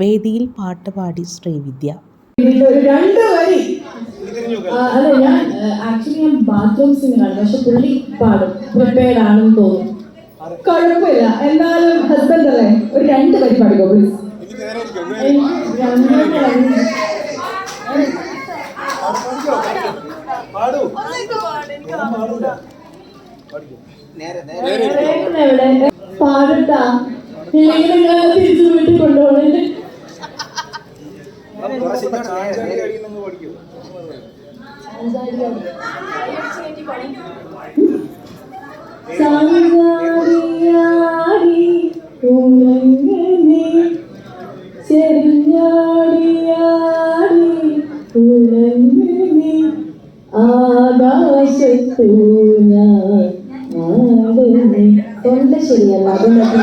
വേദിയിൽ പാട്ടുപാടി ശ്രീവിദ്യ. രണ്ട് വരി. അല്ല ഞാൻ ആക്ച്വലി ഞാൻ ബാത്റൂം സിംഗറാണ്. പക്ഷെ പുള്ളി പാടും. പ്രിപ്പയർഡ് ആണെന്ന് തോന്നുന്നു കുഴപ്പമില്ല. എന്നാലും ഹസ്ബൻഡ് അല്ലേ? ഒരു രണ്ട് വരി പാടിക്കോ പ്ലീസ് പാടട്ടാ ഇല്ലെങ്കിൽ നിങ്ങൾ ചാടിയാടി ഉറങ്ങണേ ചെറിയാടിയാടി ഉറങ്ങണേ ആകാശത്തു ഞാൻ ആടുന്നേ തൊണ്ട ശരിയല്ല അതുകൊണ്ട്